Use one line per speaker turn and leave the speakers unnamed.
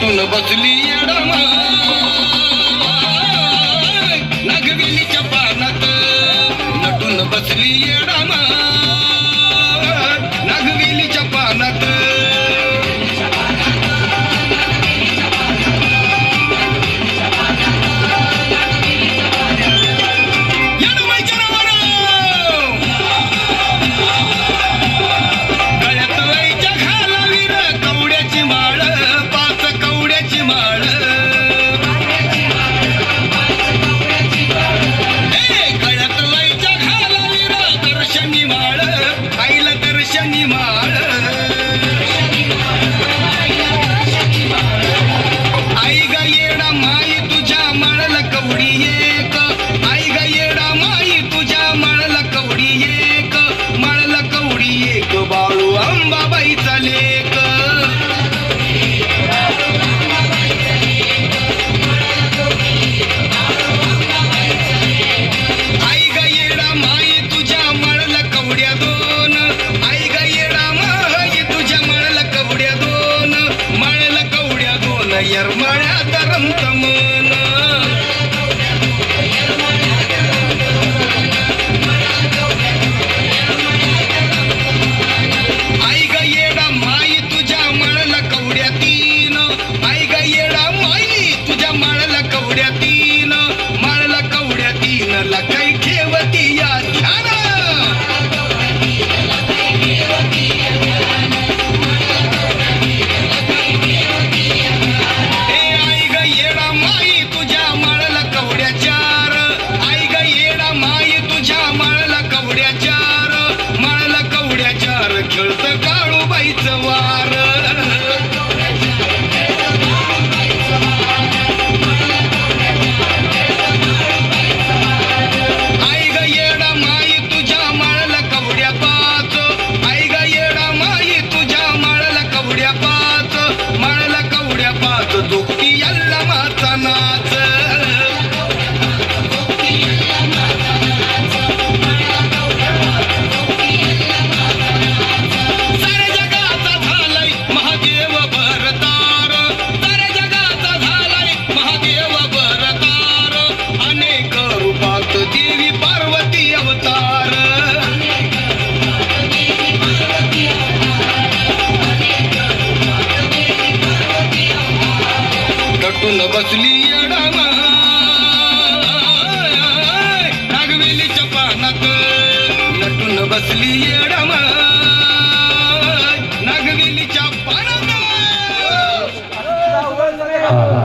तुन बसली येडमा எர்மழ தரம் தமான Cause देव बरतार अनेक रूपात देवी पार्वती अवतार. तटून बसली अडाना नागवेली चपानात नटून बसली अडाना